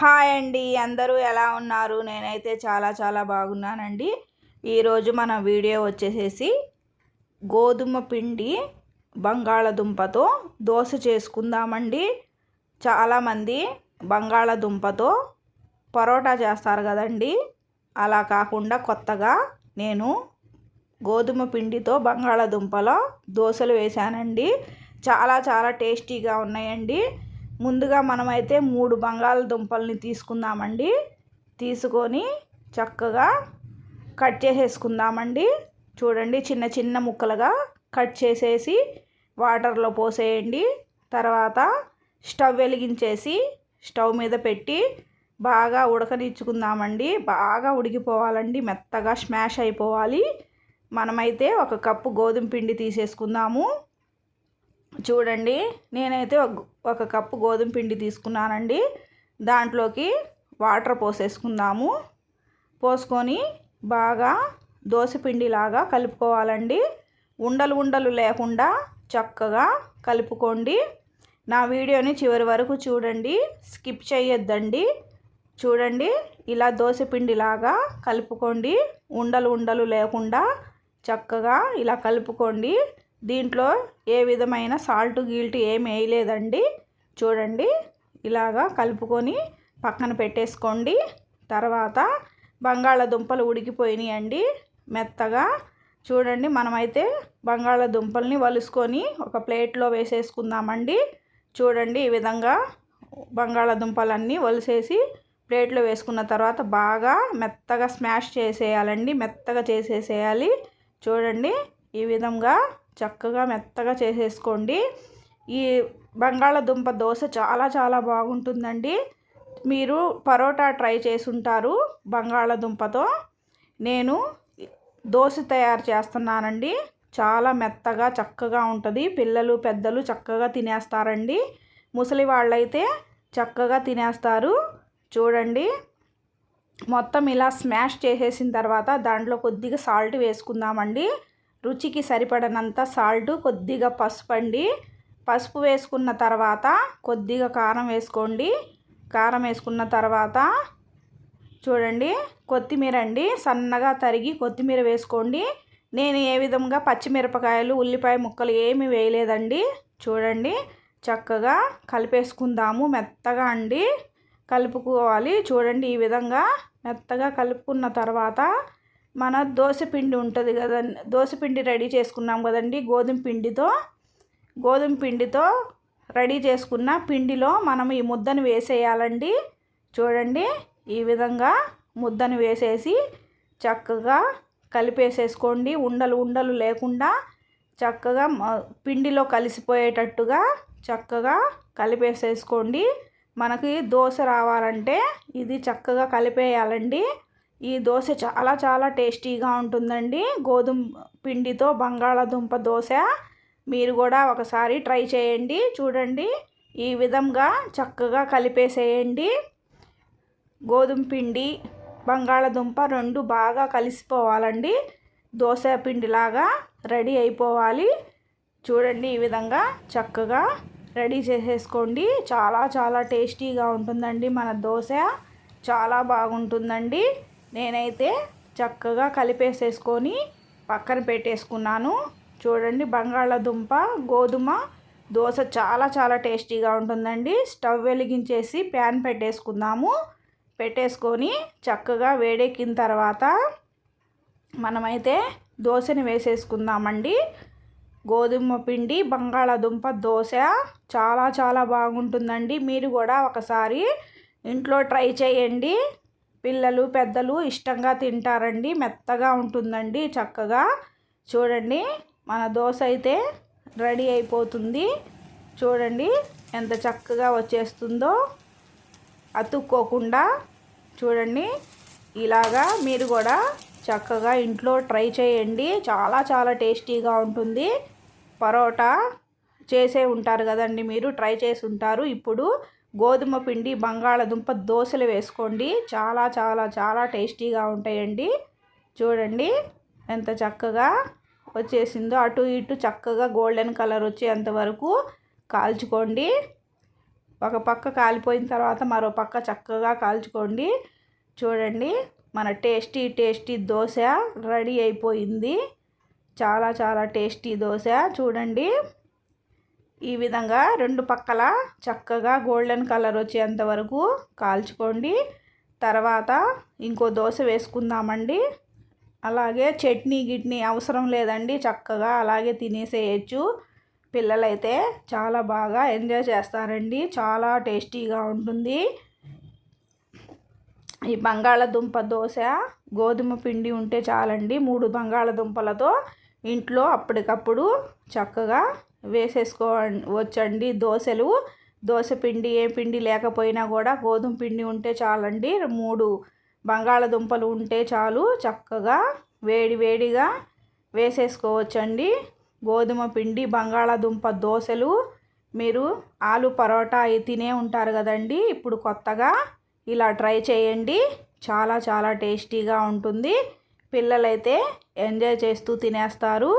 Hi అండి అందరూ ఎలా ఉన్నారు? నేనైతే చాలా చాలా బాగున్నానండి. ఈరోజు మన వీడియో వచ్చేసేసి గోధుమ పిండి బంగాళదుంపతో దోశ చేసుకుందామండి. చాలామంది బంగాళదుంపతో పరోటా చేస్తారు కదండి. అలా కాకుండా కొత్తగా నేను గోధుమ పిండితో బంగాళదుంపలో దోశలు వేశానండి. చాలా చాలా టేస్టీగా ఉన్నాయండి. ముందుగా మనమైతే మూడు బంగాళదుంపల్ని తీసుకుందామండి. తీసుకొని చక్కగా కట్ చేసేసుకుందామండి. చూడండి చిన్న చిన్న ముక్కలుగా కట్ చేసేసి వాటర్లో పోసేయండి. తర్వాత స్టవ్ వెలిగించేసి స్టవ్ మీద పెట్టి బాగా ఉడకనిచ్చుకుందామండి. బాగా ఉడికిపోవాలండి. మెత్తగా స్మాష్ అయిపోవాలి. మనమైతే ఒక కప్పు గోధుమ పిండి తీసేసుకుందాము. చూడండి నేనైతే ఒక కప్పు గోధుమ పిండి తీసుకున్నానండి. దాంట్లోకి వాటర్ పోసేసుకుందాము. పోసుకొని బాగా దోశపిండిలాగా కలుపుకోవాలండి. ఉండలు ఉండలు లేకుండా చక్కగా కలుపుకోండి. నా వీడియోని చివరి వరకు చూడండి స్కిప్ చేయొద్దండి చూడండి ఇలా దోశపిండిలాగా కలుపుకోండి. ఉండలు ఉండలు లేకుండా చక్కగా ఇలా కలుపుకోండి. దీంట్లో ఏ విధమైన సాల్ట్ గీల్ట్ ఏం వేయలేదండి. చూడండి ఇలాగా కలుపుకొని పక్కన పెట్టేసుకోండి. తర్వాత బంగాళదుంపలు ఉడికిపోయినాయి అండి మెత్తగా చూడండి మనమైతే బంగాళదుంపల్ని వలుసుకొని ఒక ప్లేట్లో వేసేసుకుందామండి. చూడండి ఈ విధంగా బంగాళదుంపలన్నీ వలిసేసి ప్లేట్లో వేసుకున్న తర్వాత బాగా మెత్తగా స్మాష్ చేసేయాలండి. మెత్తగా చేసేసేయాలి. చూడండి ఈ విధంగా చక్కగా మెత్తగా చేసేసుకోండి. ఈ బంగాళదుంప దోశ చాలా చాలా బాగుంటుందండి. మీరు పరోటా ట్రై చేసుంటారు బంగాళదుంపతో. నేను దోశ తయారు చేస్తున్నానండి. చాలా మెత్తగా చక్కగా ఉంటుంది. పిల్లలు పెద్దలు చక్కగా తినేస్తారండి. ముసలి వాళ్ళైతే చక్కగా తినేస్తారు. చూడండి. మొత్తం ఇలా స్మాష్ చేసేసిన తర్వాత దాంట్లో కొద్దిగా సాల్ట్ వేసుకుందామండి. రుచికి సరిపడనంత సాల్ట్ కొద్దిగా పసుపు అండి పసుపు వేసుకున్న తర్వాత కొద్దిగా కారం వేసుకోండి. కారం వేసుకున్న తర్వాత చూడండి కొత్తిమీర అండి సన్నగా తరిగి కొత్తిమీర వేసుకోండి. నేను ఏ విధంగా పచ్చిమిరపకాయలు ఉల్లిపాయ ముక్కలు ఏమి వేయలేదండి. చూడండి చక్కగా కలిపేసుకుందాము మెత్తగా అండి. కలుపుకోవాలి. చూడండి ఈ విధంగా మెత్తగా కలుపుకున్న తర్వాత మన దోశ పిండి ఉంటుంది కదండి దోశ పిండి రెడీ చేసుకున్నాం కదండి గోధుమ పిండితో. గోధుమ పిండితో రెడీ చేసుకున్న పిండిలో మనం ఈ ముద్దను వేసేయాలండి. చూడండి ఈ విధంగా ముద్దను వేసేసి చక్కగా కలిపేసేసుకోండి. ఉండలు ఉండలు లేకుండా చక్కగా పిండిలో కలిసిపోయేటట్టుగా చక్కగా కలిపేసేసుకోండి. మనకి దోశ రావాలంటే ఇది చక్కగా కలిపేయాలండి. ఈ దోశ చాలా చాలా టేస్టీగా ఉంటుందండి. గోధుమ పిండితో బంగాళాదుంప దోశ. మీరు కూడా ఒకసారి ట్రై చేయండి. చూడండి. ఈ విధంగా చక్కగా కలిపేసేయండి. గోధుమ పిండి బంగాళదుంప రెండు బాగా కలిసిపోవాలండి. దోశ పిండిలాగా రెడీ అయిపోవాలి. చూడండి ఈ విధంగా చక్కగా రెడీ చేసేసుకోండి. చాలా చాలా టేస్టీగా ఉంటుందండి మన దోశ. చాలా బాగుంటుందండి. నేనైతే చక్కగా కలిపేసేసుకొని పక్కన పెట్టేసుకున్నాను. చూడండి బంగాళాదుంప గోధుమ దోశ చాలా చాలా టేస్టీగా ఉంటుందండి. స్టవ్ వెలిగించేసి ప్యాన్ పెట్టేసుకుందాము. పెట్టేసుకొని చక్కగా వేడెక్కిన తర్వాత మనమైతే దోశని వేసేసుకుందామండి. గోధుమ పిండి బంగాళాదుంప దోశ చాలా చాలా బాగుంటుందండి. మీరు కూడా ఒకసారి ఇంట్లో ట్రై చేయండి. పిల్లలు పెద్దలు ఇష్టంగా తింటారండి. మెత్తగా ఉంటుందండి చక్కగా. చూడండి మన దోశ అయితే రెడీ అయిపోతుంది. చూడండి ఎంత చక్కగా వచ్చేస్తుందో. అతుక్కోకుండా చూడండి ఇలాగా మీరు కూడా చక్కగా ఇంట్లో ట్రై చేయండి. చాలా చాలా టేస్టీగా ఉంటుంది. పరోటా చేసే ఉంటారు కదండి మీరు ట్రై చేసి ఉంటారు. ఇప్పుడు గోధుమ పిండి బంగాళదుంప దోశలు వేసుకోండి. చాలా చాలా చాలా టేస్టీగా ఉంటాయండి. చూడండి ఎంత చక్కగా వచ్చేసిందో. అటు ఇటు చక్కగా గోల్డెన్ కలర్ వచ్చేంత వరకు కాల్చుకోండి. ఒక పక్క కాలిపోయిన తర్వాత మరో పక్క చక్కగా కాల్చుకోండి. చూడండి మన టేస్టీ టేస్టీ దోశ రెడీ అయిపోయింది. చాలా చాలా టేస్టీ దోశ. చూడండి ఈ విధంగా రెండు పక్కల చక్కగా గోల్డెన్ కలర్ వచ్చేంత వరకు కాల్చుకోండి. తర్వాత ఇంకో దోశ వేసుకుందామండి. అలాగే చట్నీ గిట్నీ అవసరం లేదండి చక్కగా అలాగే తినేసేయచ్చు. పిల్లలైతే చాలా బాగా ఎంజాయ్ చేస్తారండి చాలా టేస్టీగా ఉంటుంది. ఈ బంగాళదుంప దోశ గోధుమ పిండి ఉంటే చాలండి మూడు బంగాళదుంపలతో ఇంట్లో అప్పటికప్పుడు చక్కగా వేసేసుకో వచ్చండి. దోశలు దోశ పిండి ఏ పిండి లేకపోయినా కూడా గోధుమ పిండి ఉంటే చాలండి. మూడు బంగాళదుంపలు ఉంటే చాలు. చక్కగా వేడి వేడిగా వేసేసుకోవచ్చండి. గోధుమ పిండి బంగాళదుంప దోశలు మీరు ఆలు పరోటా తినే ఉంటారు కదండి. ఇప్పుడు కొత్తగా ఇలా ట్రై చేయండి. చాలా చాలా టేస్టీగా ఉంటుంది. పిల్లలైతే ఎంజాయ్ చేస్తూ తినేస్తారు.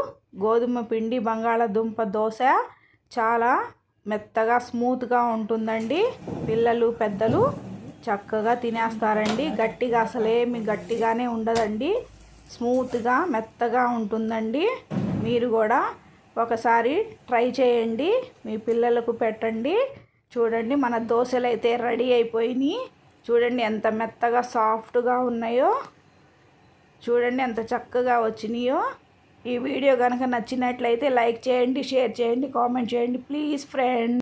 గోధుమ పిండి బంగాళదుంప దోశ చాలా మెత్తగా స్మూత్గా ఉంటుందండి. పిల్లలు పెద్దలు చక్కగా తినేస్తారండి. గట్టిగా అసలేమి గట్టిగానే ఉండదండి. స్మూత్గా మెత్తగా ఉంటుందండి. మీరు కూడా ఒకసారి ట్రై చేయండి. మీ పిల్లలకు పెట్టండి. చూడండి మన దోశలు అయితే రెడీ అయిపోయినాయి. చూడండి ఎంత మెత్తగా సాఫ్ట్గా ఉన్నాయో. చూడండి ఎంత చక్కగా వచ్చినాయో. ఈ వీడియో కనుక నచ్చినట్లయితే లైక్ చేయండి షేర్ చేయండి కామెంట్ చేయండి. Please friend.